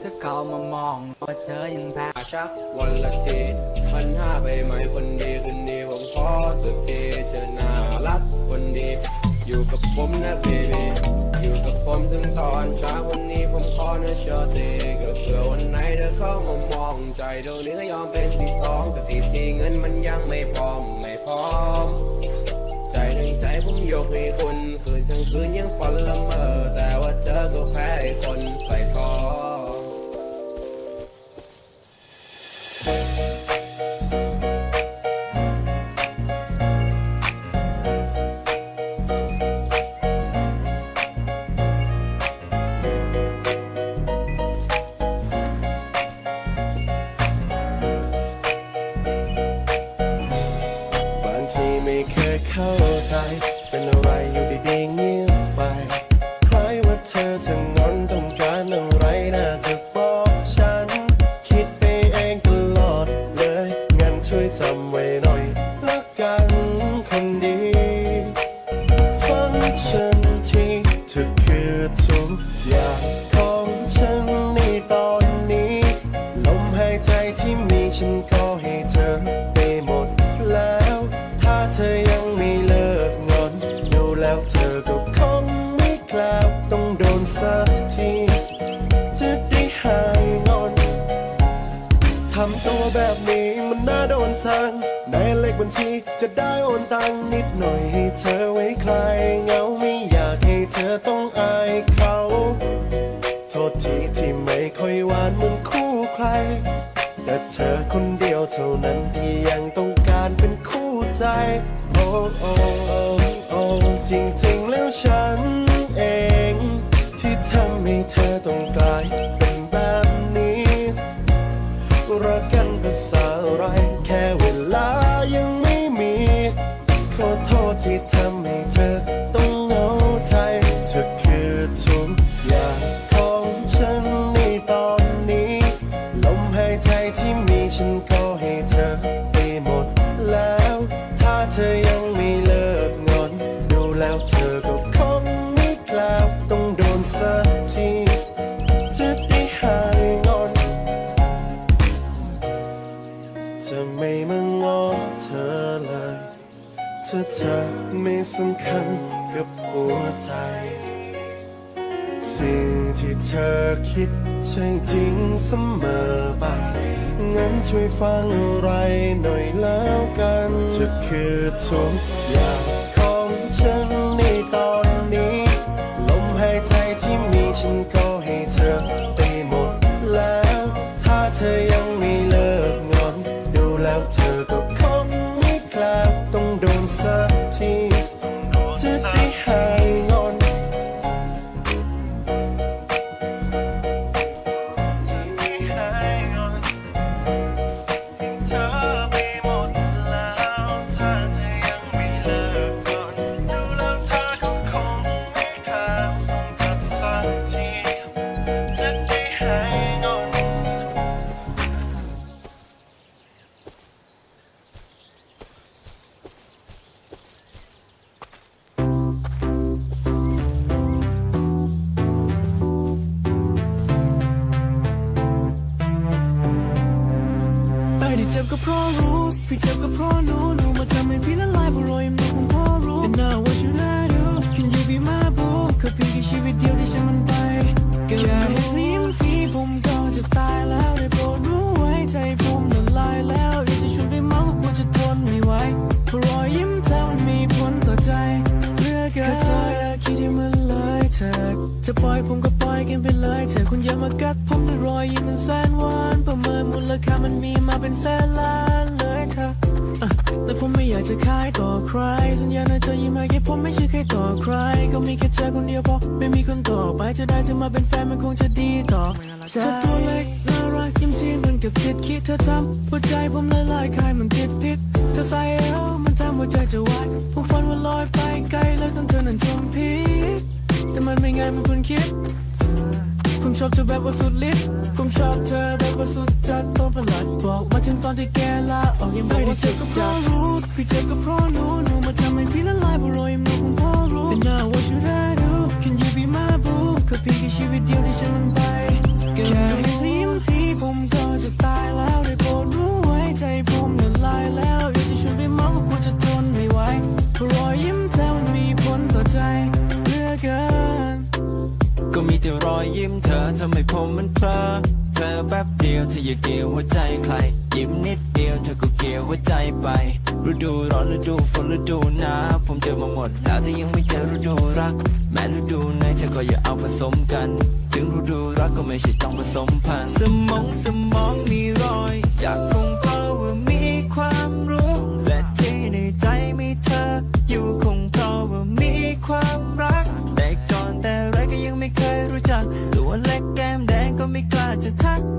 เธอเขามามองว่าเธอยังแพ้ชักวันละทีพันห้าไปไหมคนดีคืนนี้ผมขอสักทีเธอน่ารักคนดี อยู่กับผมนะเบบีอยู่กับผมถึงตอนเช้าวันนี้ผมขอนะเชอตีก็เผื่อวันไหนเธอเข้ามามองใจตรงนี้ก็ยอมเป็นที่สองแต่ติดที่เงินมันยังไม่พร้อมไม่พร้อม ใจหนึ่งใจผมยกให้คุณคืนทั้งคืนยังฝันละเมอแต่ว่าเธอก็แพ้ไอ้คน ม่มาง้อเธอเลยถ้าเธอไม่สำคัญกับหัวใจ สิ่งที่เธอคิดใช่จริงเสมอไป งั้นช่วยฟังอะไรหน่อยแล้วกันเธอคือทุกอย่างของฉันในตอนนี้ ลมหายใจที่มีฉันก็ อคนเดียวพอไม่มีคนต่อไปจะได้จะมาเป็นแฟนมันคงจะดีต่อเธอตัวเล็กน่ารักยิ้มที่เหมันกับติดคิดเธอทำหัวใจผมละลายคายมันติดติดเธอใส่เอวมันทำหัวใจจะวายผมฝันว่าลอยไปไกลแล้วต้องเธอนั้นจมพีแต่มันไม่ง่ายเหมือนคุณคิดผมชอบเธอแบบว่าสุดฤทธิ์ผมชอบเธอแบบว่าสุดจัดต้องประหลาดบอกมาถึงตอนที่แกลาออกยังไม่ได้เจ็บก็เพราะรู้พี่เจ็บก็เพราะหนูหนูมาทำให้พี่ละลายเพราะรอย พียงแค่ชีวิตเดียวที่ฉันมัไปแค่เห็นเธอยิ้มทีผมก็จะตายแล้วได้โปรดรู้ไว้ใจผมละลายแล้วอยากจะชวนไปมองว่าควจะทนไม่ไหวรอยยิ้มเธอมันมีผลต่อใจเหลือเกินก็มีแต่รอยยิ้มเธอทำให้ผมมันเพลิน เธอแบบเดียวเธออย่าเกี่ยวหัวใจใครยิ้มนิดเดียวเธอก็เกี่ยวหัวใจไปฤดูร้อนฤดูฝนฤดูหนาวผมเจอมาหมดแล้วแต่ยังไม่เจอฤดูรัก แม้ฤดูไหนเธอก็อย่าเอาผสมกัน ถึงฤดูรักก็ไม่ใช่ต้องผสมพันสมองสมองมีรอยจากคง time.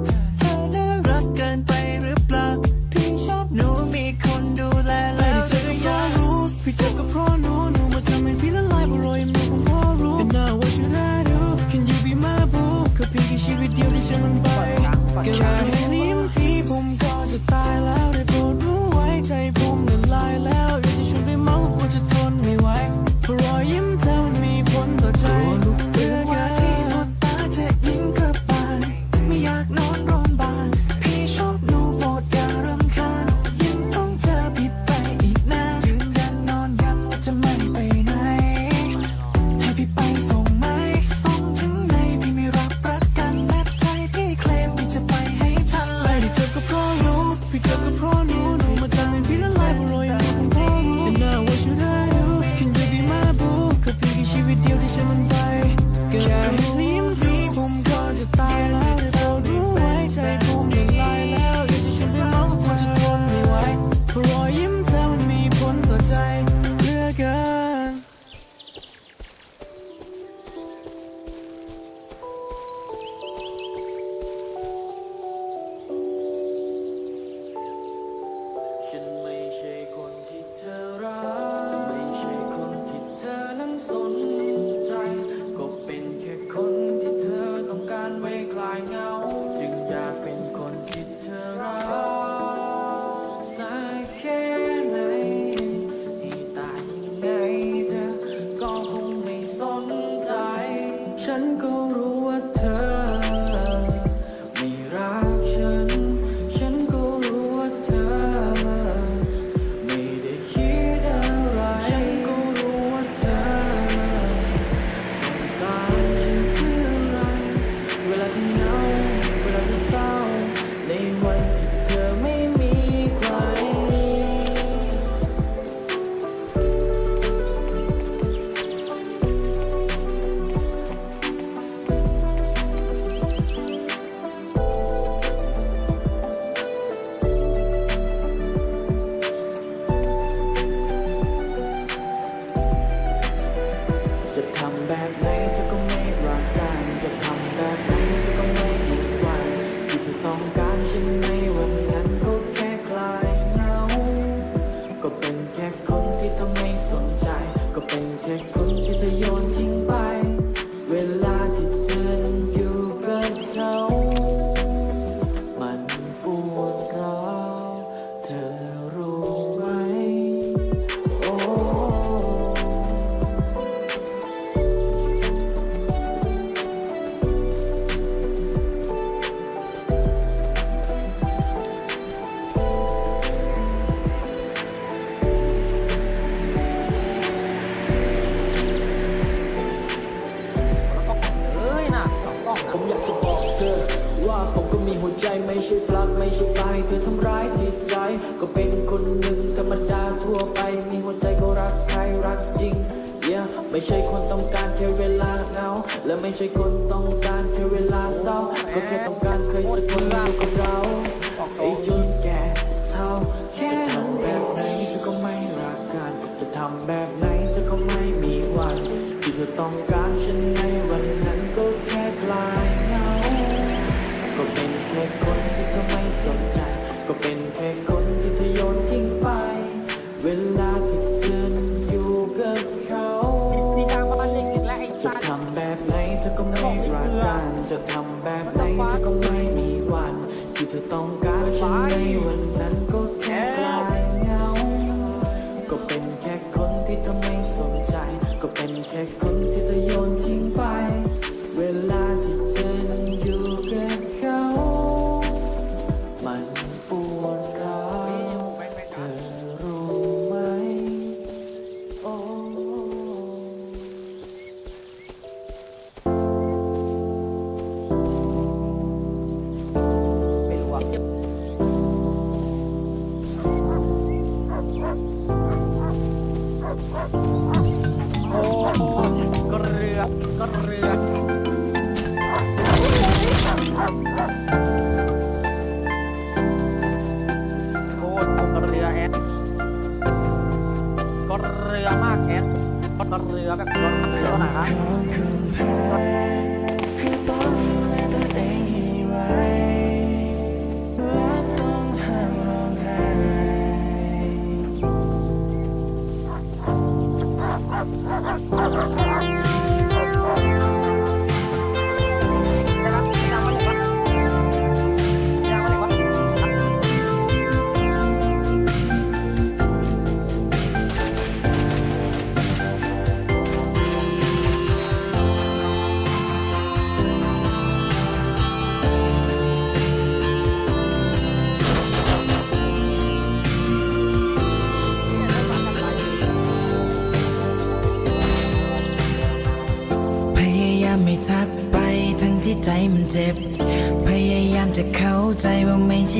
bad night. ไม่ใช่คนต้องการแค่เวลาเงาและไม่ใช่คนต้องการแค่เวลาเศร้าก็แค่ต้องการเคยสักคนรักกับเราไอ้จนแก่เท่าแค่ทำแบบไหนเธอก็ไม่รักกัน จะทำแบบไหนเธอก็ไม่มีวันที่เธอต้องการ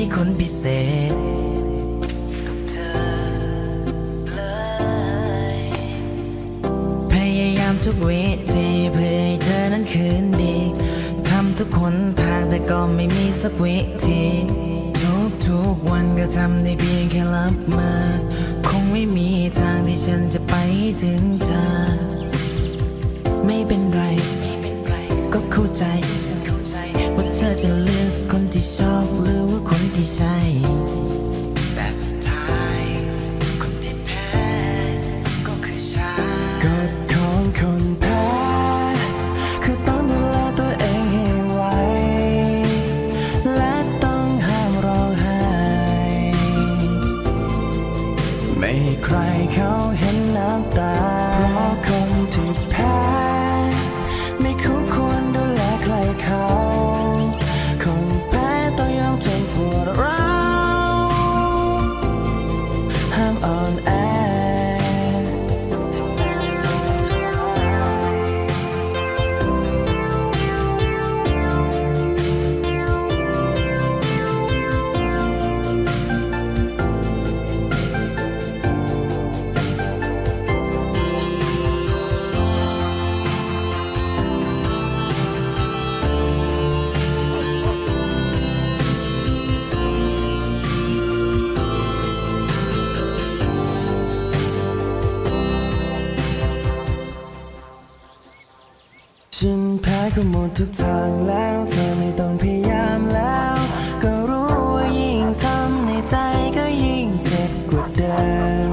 ช่คนพิเศษกับเธอเลย พยายามทุกวิธีเพื่อให้เธอนั้นคืนดี ทำทุกคนทางแต่ก็ไม่มีสักวิธี ทุกทุกวันก็ทำได้เพียงแค่รับมา คงไม่มีทางที่ฉันจะไปถึงเธอ ไม่เป็นไร ก็เข้าใจ ก็หมดทุกทางแล้วเธอไม่ต้องพยายามแล้ว ก็รู้ว่ายิ่งทำในใจก็ยิ่งเจ็บกว่าเดิม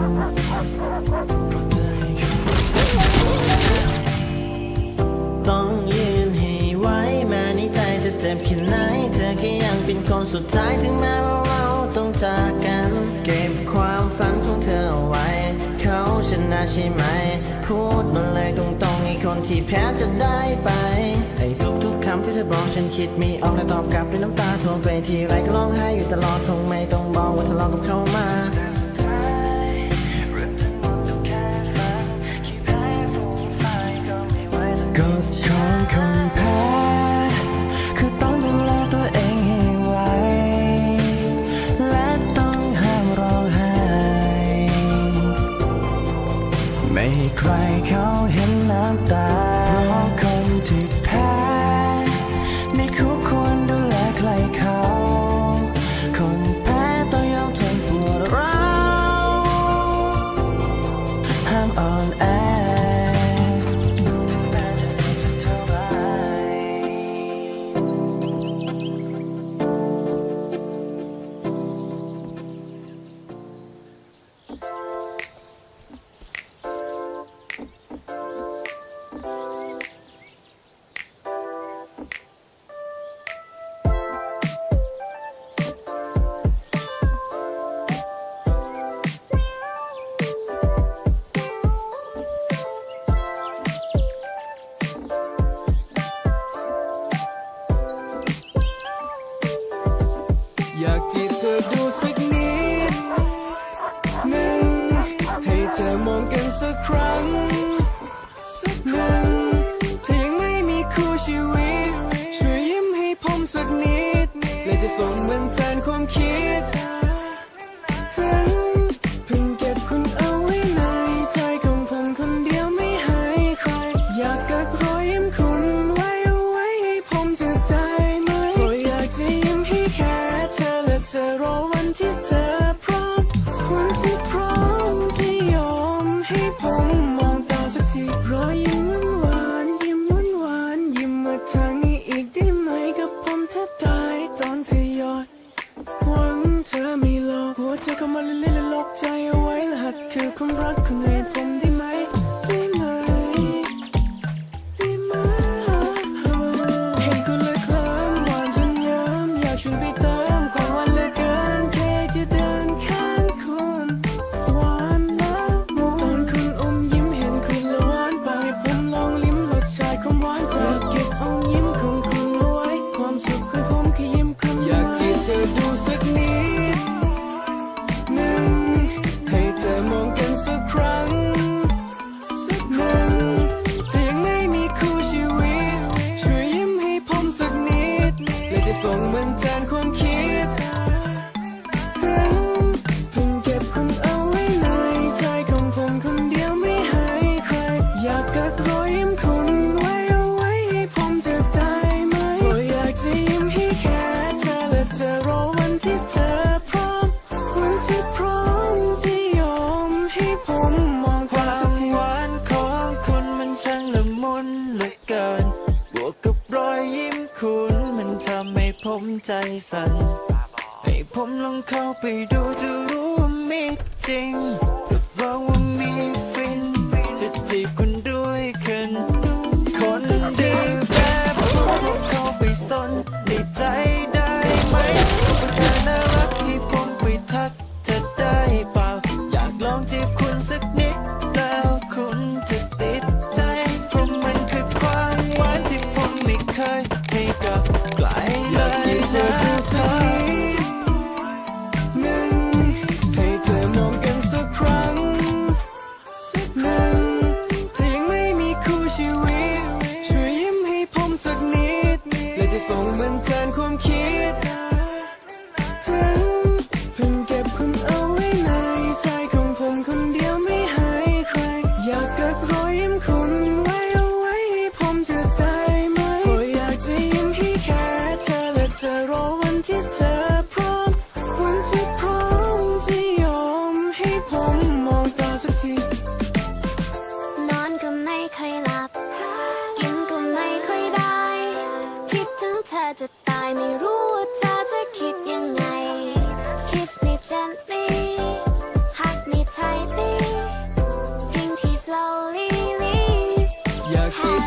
ต้องยืนให้ไหวแม้ในใจจะเจ็บแค่ไหน เธอก็ยังเป็นคนสุดท้ายถึงแม้ว่าเราต้องจากกัน เก็บความฝันของเธอเอาไว้ เขาชนะใช่ไหม พูดมาเลยตรงๆให้คนที่แพ้จะได้ไป ที่เธอบอกฉันคิดไมีออกและตอบกลับด้วยน้ำตาท่วมไปทีไรก็ร้องไห้อยู่ตลอดคงไม่ต้องบอกว่าทะเลาะกับเขามา ส่งเหมือนกัน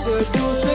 could do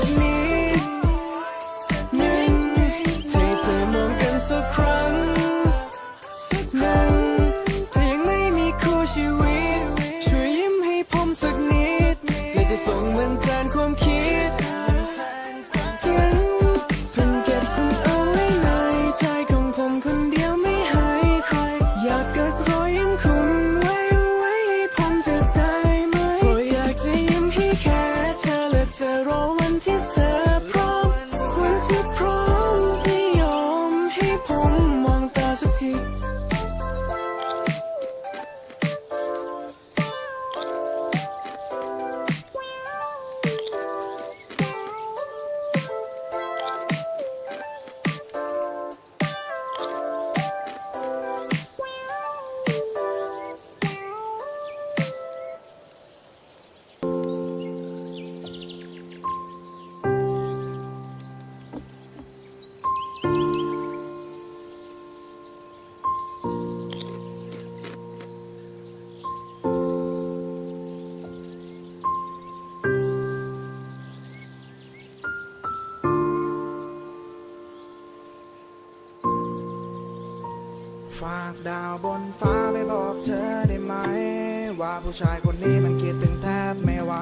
ดาวบนฟ้าไม่บอกเธอได้ไหม ว่าผู้ชายคนนี้มันคิดถึงแทบไม่ไหว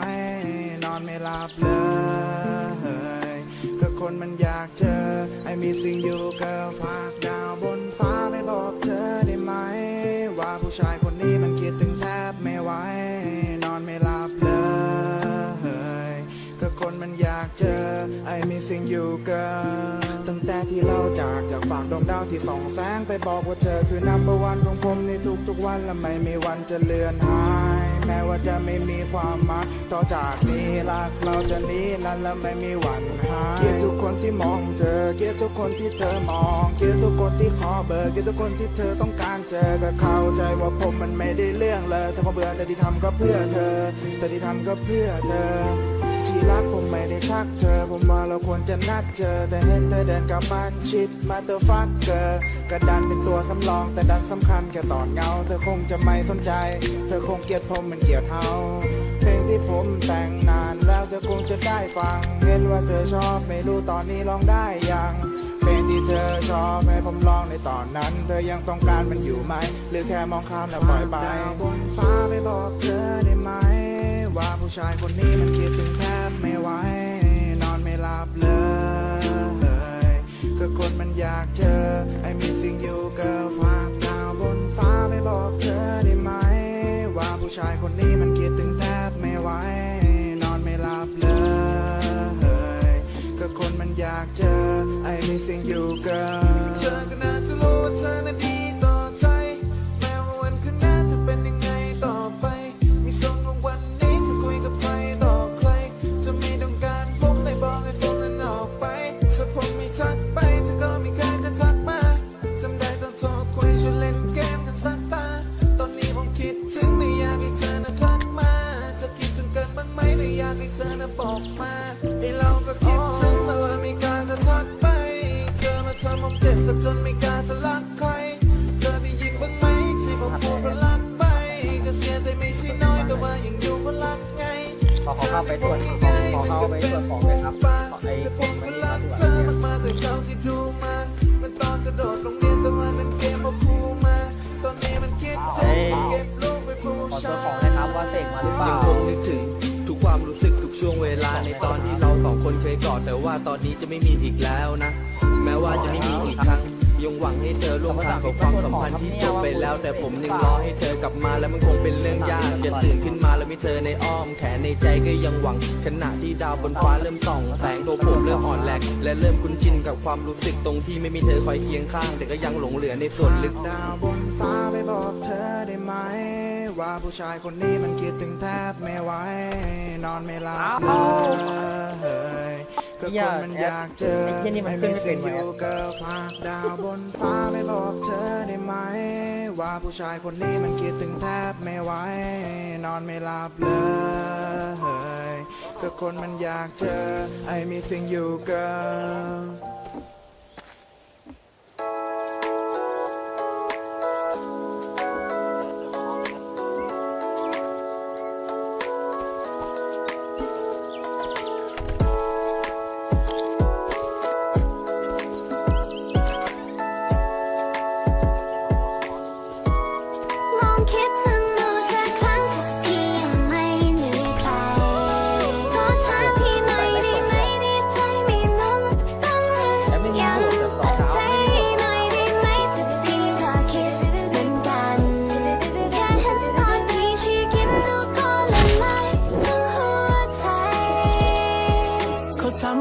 นอนไม่หลับเลยก็คนมันอยากเจอไอ้มีสิ่งอยู่ก็ฝากดาวบนฟ้าไม่บอกเธอได้ไหม ว่าผู้ชายคนนี้มันคิดถึงแทบไม่ไหว นอนไม่หลับเลยก็คนมันอยากเจอไอ้มีสิ่งอยู่ก็ แต่ที่เราจากจากฝากดวงดาวที่ส่องแสงไปบอกว่าเธอคือ number one ของผมในทุกๆวันและไม่มีวันจะเลือนหาย แม้ว่าจะไม่มีความหมายต่อจากนี้รักเราจะนี้นั้นและไม่มีวันหายเกลียดทุกคนที่มองเธอเกลียดทุกคนที่เธอมองเกลียดทุกคนที่ขอเบอร์เกลียดทุกคนที่เธอต้องการเจอก็เข้าใจว่าผมมันไม่ได้เรื่องเลยแต่พอเบื่อแต่ที่ทำก็เพื่อเธอแต่ที่ทำก็เพื่อเธอ ที่รักผมไม่ได้ทักเธอ ผมว่าเราควรจะนัดเจอ แต่เห็นเธอเดินกลับบ้านชิดมาเตอร์ฟักเกอร์กระดันเป็นตัวสำรองแต่ดันสำคัญแค่ตอนเงา เธอคงจะไม่สนใจ เธอคงเกลียดผมมันเกลียดเฮาเพลงที่ผมแต่งนานแล้วเธอคงจะได้ฟัง เห็นว่าเธอชอบไม่รู้ตอนนี้ลองได้ยังเพลงที่เธอชอบให้ผมลองในตอนนั้น เธอยังต้องการมันอยู่ไหม หรือแค่มองข้ามแล้วปล่อยไปบนฟ้าไปบอกเธอได้ไหม ว่าผู้ชายคนนี้มันคิด อยากเจอ I missing you girl ฝากดาวบนฟ้าไปบอกเธอได้ไหม ว่าผู้ชายคนนี้มันคิดถึงแทบไม่ไหว นอนไม่หลับเลยก็คนมันอยากเจอ I missing you girl เธอก็น่าจะ เข้าไปตรวจขอขอเข้าไปตรวจของเลยครับขอไอ้แต่ผผมมก็ไม่ได้กตรวจเธอมากๆเลยเท่าที่ดูมามันตอนจะโดดโรงเรียนแต่ว่านั้นเกมมานเก็บลูกไปปูขอตรวชาจของนะครับว่าเสกมาหรือเปล่า ยังคงนึกถึงทุกความรู้สึกทุกช่วงเวลาในตอนที่เราสองคนเคยกอดแต่ว่าตอนนี้จะไม่มีอีกแล้วนะ แม้ว่าจะไม่มีอีกครั้ง ยังหวังให้เธอร่วมทางกับความสัมพันธ์ที่จบไปแล้ว แต่ผมยังรอให้เธอกลับมาแล้วมันคงเป็นเรื่องยากจะตื่นขึ้นมาแล้วมีเธอในอ้อม แขนในใจก็ยังหวังขณะที่ดาวบนฟ้าเริ่มส่องแสงตัวผมเริ่มอ่อนแรงและเริ่มคุ้นชินกับความรู้สึกตรงที่ไม่มีเธอคอยเคียงข้าง แต่ก็ยังหลงเหลือในส่วนลึกดาวบนฟ้าไปบอกเธอได้ไหมว่าผู้ชายคนนี้มันคิดถึงแทบไม่ไหวนอนไม่หลับเลยก็คนมันอยากเจอไอ้เหี้ยนี่มันขึ้นไม่เป็นอไว้ยู่ก็ฝากดาวบ นฟ้าไม่บอกเธอได้ไหม ว่าผู้ชายคนนี้มันคิดถึงแทบไม่ไหวนอนไม่หลับเลยก็คนมันอยากเจอ I missing you girl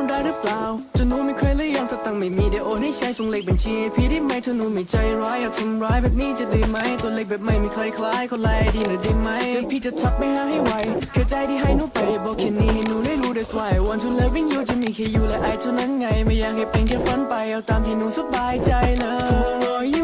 มันได้หรือเปล่าจะหนูไม่เคยเลยยังถ้าตังไม่มีเดี๋ยวโอนให้ใช้ส่งเลขบัญชีพี่ได้ไหมถ้าหนูไม่ใจร้ายอยากทำร้ายแบบนี้จะได้ไหมตัวเล็กแบบไม่มีใครคล้ายคนไล่ดีหน่อยได้ไหมเดี๋ยวพี่จะทักไปหาให้ไวแค่ใจที่ให้หนูไปบอกแค่นี้ให้หนูได้รู้ that's why I want to loving you จะมีแค่ you และไอเท่านั้นไง ไม่อยากให้เป็นแค่ฝันไปเอาตามที่หนูสบายใจเลย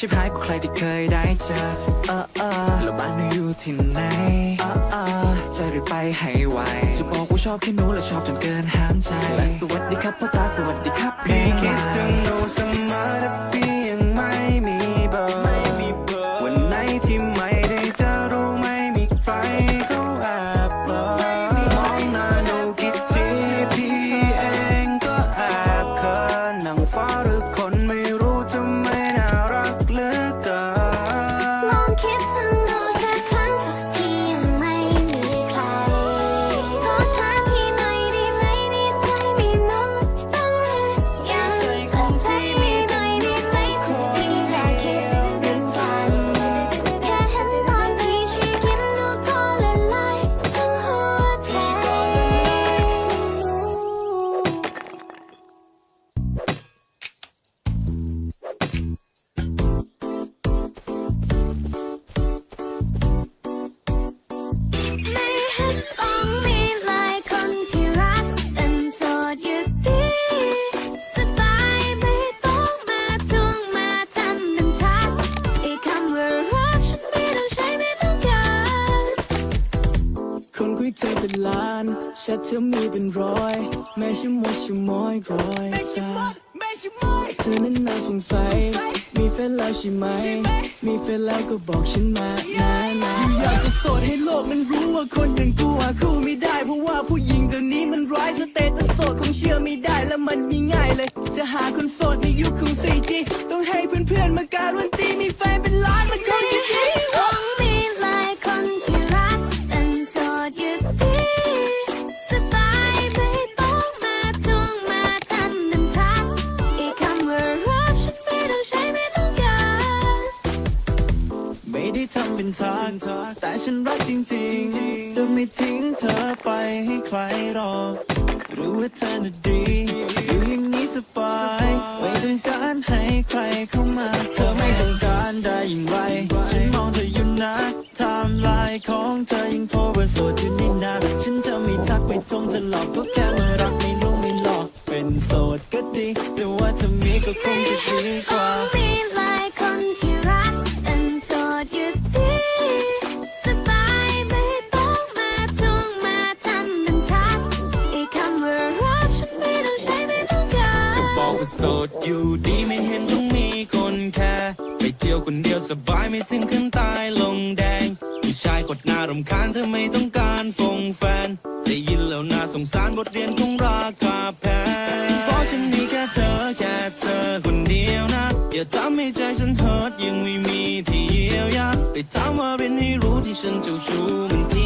ชิบหายกว่าใครที่เคยได้เจอเออเออแล้วบ้านหนูอยู่ที่ไหนเออเออจะรีบไปให้ไวจะบอกว่าชอบแค่หนูและชอบจนเกินห้ามใจและสวัสดีครับพ่อตาสวัสดีครับพี่คิดถึงหนูเสมอแต่ แล้วก็บอกฉันมานะนะอยากจะโสดให้โลกมันรู้ว่าคนอย่างกูหาคู่ไม่ได้ เพราะว่าผู้หญิงเดี๋ยวนี้มันร้ายสเตตัสโสดคงเชื่อไม่ได้แล้วมันมีง่ายเลย จะหาคนโสดในยุคของ 4G ต้องให้เพื่อนๆมาการวันตีมีแฟนเป็นล้านมาก่อน ไม่ทิ้งเธอไปให้ใครรอ รู้ว่าเธอน่ะดีอยู่อย่างนี้สบาย ไม่ต้องการให้ใครเข้ามา เธอไม่ต้องการได้อย่างไร ฉันมองเธออยู่นะไทม์ไลน์ของเธอยังโพสต์ว่าโสดอยู่นี่นาฉันจะไม่ทักไปทงจะหลอกก็แค่มารักไม่รู้ไม่หลอก เป็นโสดก็ดี แต่ว่าถ้ามีก็คงจะดีกว่า ไม่ถึงขึ้นตายลงแดงผู้ชายกดหน้ารำคาญเธอไม่ต้องการฟงแฟน ได้ยินแล้วน่าสงสารบทเรียนของราคาแพงเพราะฉันมีแค่เธอแค่เธอคนเดียวนะ อย่าทำให้ใจฉันเฮิร์ตยังไม่มีที่เยียวยาไปถามว่าเป็นให้รู้ที่ฉันเจ้าชู้มัน